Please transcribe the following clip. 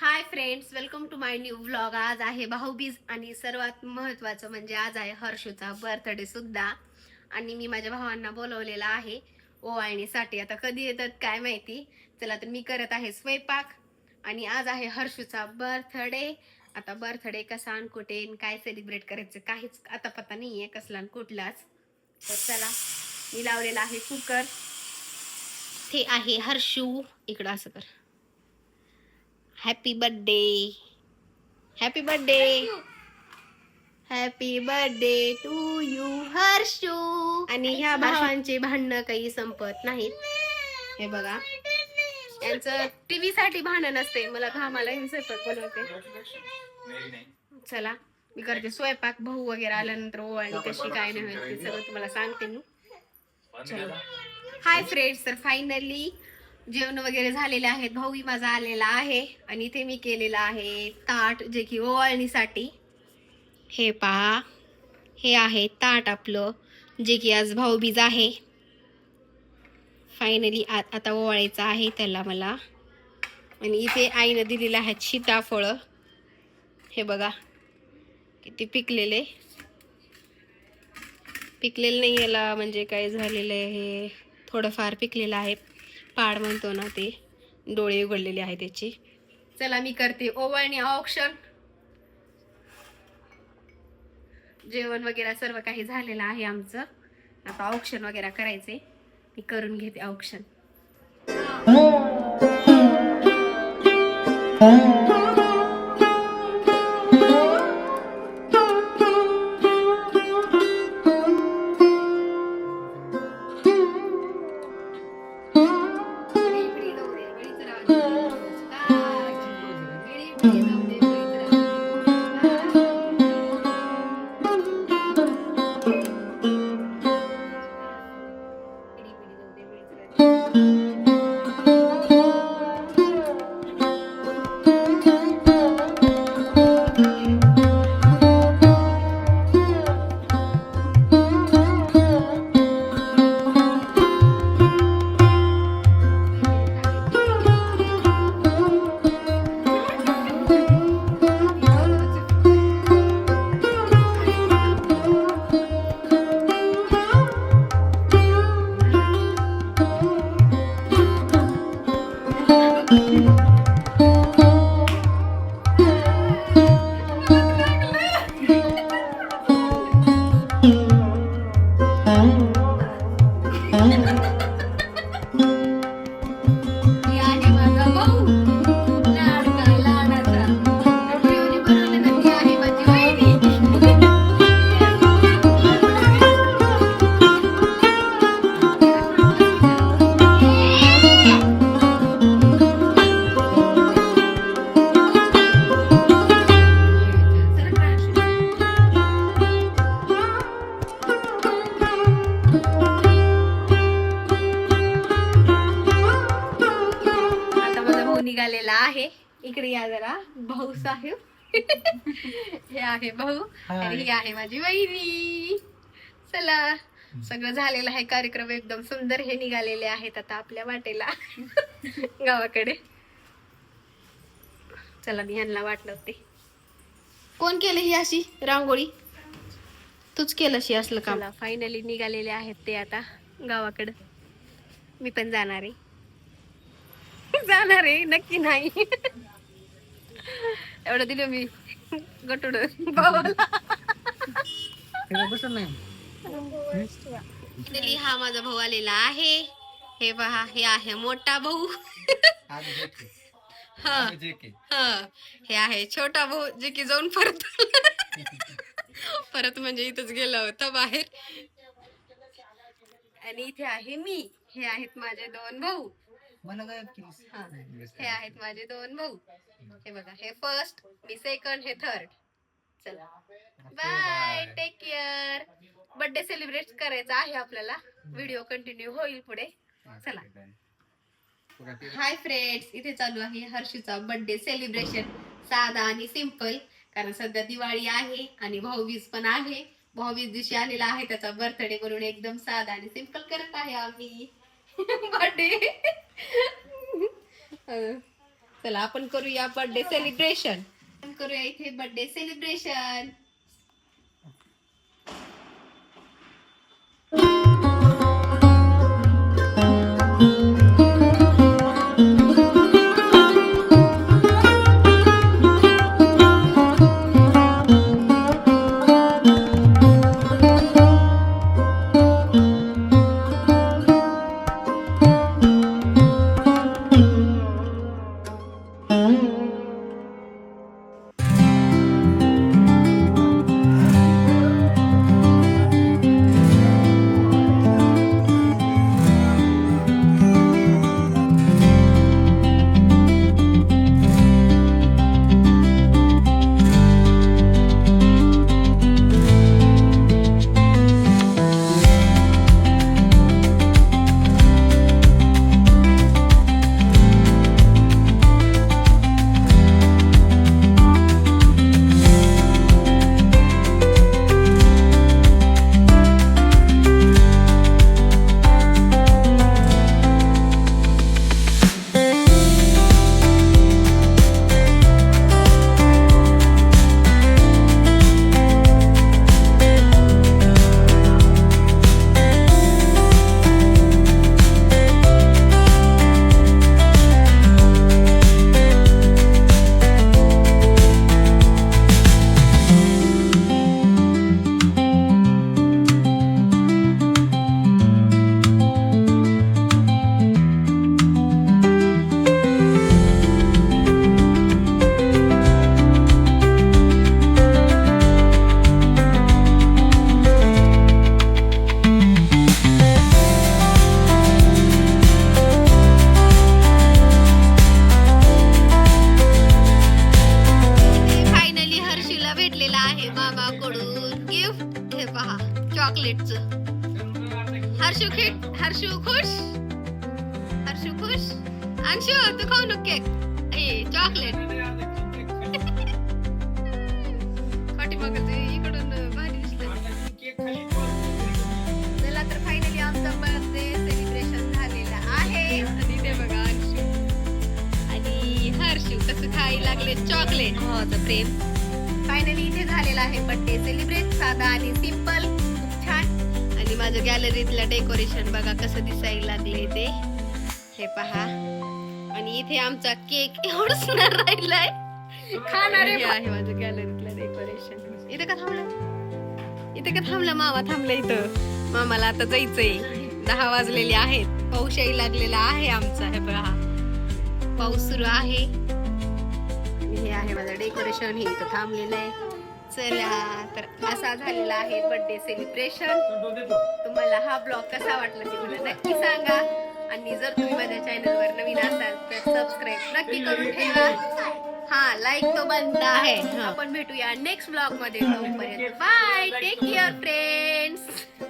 Hi friends welcome to my new vlog आज आहे भाऊबीज आणि सर्वात महत्त्वाचं म्हणजे आज आहे हर्षूचा बर्थडे सुद्धा. आणि मी माझ्या भावांना बोलवलेला आहे. ओवाळणीसाठी आता कधी येतात काय माहिती? चला तर मी करत आहे स्वयंपाक. आणि आज आहे हर्षूचा बर्थडे आता बर्थडे कसा आणि कुठे आणि काय सेलिब्रेट करायचं काहीच आता पता नाही आहे कसला कुठलाच. तर चला मी लावलेला आहे कुकर ते आहे हर्षू. इकडं असं कर. Happy birthday happy birthday happy birthday to you Harshu आणि ह्या भावांचे भांडणं काही संपत नाहीत. हे बघा. यांचं टीव्ही साठी भांडण असते. मला घामाला स्वयंपाक बनवते. चला मी करते स्वयंपाक. भाऊ वगैरे आल्यानंतर ओवाळणी कशी काय नाही होईल ते सगळं तुम्हाला सांगते मी. चलो. हाय फ्रेंड्स तर फायनली जेवण वगैरे झालेले आहेत. भाऊही माझा आलेला आहे आणि इथे मी केलेलं आहे ताट जे की ओवाळणीसाठी. हे पहा. हे आहे ताट आपलं जे की आज भाऊबीज आहे. फायनली आ आता ओवाळायचं आहे त्याला मला. आणि इथे आईनं दिलेलं आहे सीताफळं. हे बघा किती पिकलेले. पिकलेलं नाही याला म्हणजे काय झालेलं आहे हे. थोडंफार पिकलेलं आहे. पाड म्हणतो ना ते डोळे उघडलेले आहे त्याचे. चला मी करते. ओवाळणी ऑप्शन जेवण वगैरे सर्व काही झालेलं आहे आमचं. आता औक्षण वगैरे करायचे. मी करून घेते औक्षण इकडे या जरा भाऊ साहेब. हे आहे भाऊ आणि ही आहे माझी वहिनी. चला सगळं झालेलं आहे कार्यक्रम एकदम सुंदर हे निघालेले आहेत आता आपल्या वाटेला गावाकडे. चला मी ह्यांना वाटलं ते कोण केलं ही अशी रांगोळी? तूच केलं अशी असलं का फायनली निघालेले आहेत ते आता गावाकडं. मी पण जाणार आहे. जाणार आहे नक्की नाही. एवढं दिलं मी. गटुड. Finally हा माझा भाऊ आलेला आहे. हे पहा हे आहे मोठा भाऊ. हा हा. हे आहे छोटा भाऊ जे की जाऊन परत परत म्हणजे इथंच गेला होता बाहेर. आणि इथे आहे मी. हे आहेत माझे दोन भाऊ. हा. हे आहेत माझे दोन भाऊ. हे बघा हे फर्स्ट मी सेकंड हे थर्ड चला. Bye take care birthday celebrate करायचा आहे आपल्याला. व्हिडिओ कंटिन्यू होईल पुढे. चला. हाय फ्रेंड्स इथे चालू आहे हर्षूचा बर्थडे सेलिब्रेशन साधा आणि सिंपल कारण सध्या दिवाळी आहे आणि भाऊबीज पण आहे. भाऊबीज दिवशी आलेला आहे त्याचा बर्थडे म्हणून एकदम साधा आणि सिंपल करत आहे आम्ही. बर्थडे चला आपण करूया बर्थडे सेलिब्रेशन करूया इथे बर्थडे सेलिब्रेशन हे पहा चॉकलेटच हर्षू खेट हर्षू खुश? हर्षू खुश? अंशू तू खाऊ नको केक. ए चॉकलेट पाठीमागं ते इकडून भारी दिसलं चला तर फायनली आमचा बर्थडे सेलिब्रेशन झालेला आहे. आणि ते बघा अंशू. आणि हर्षू कसं खायला लागले चॉकलेट भावाचं हो, प्रेम. फायनली इथे झालेला आहे बर्थडे सेलिब्रेट साधा आणि सिंपल खूप छान. आणि माझं गॅलरीतलं डेकोरेशन बघा कसं दिसायला लागले ते. हे पहा. आणि इथे आमचा केक एवढं सुंदर राहिलाय. खाणारे आहे. माझं गॅलरीतलं डेकोरेशन इथे का थांबलं? इथे का थांबला? मामा थांबला इथं. मामाला आता जायचंय. दहा वाजलेले आहेत. पाऊस यायला लागलेला आहे आमचा हे बघा पाऊस सुरू आहे. आणि हे आहे माझं डेकोरेशन हे इथं थांबलेलं आहे. चला तर असा झालेला आहे बर्थडे सेलिब्रेशन तुम्हाला हा ब्लॉग कसा वाटला ते मला नक्की सांगा. आणि जर तुम्ही माझ्या चॅनलवर नवीन असाल तर सबस्क्राईब नक्की करून ठेवा. हा लाईक तो बंद आहे. आपण भेटूया नेक्स्ट ब्लॉगमध्ये. तोपर्यंत बाय टेक केअर फ्रेंड्स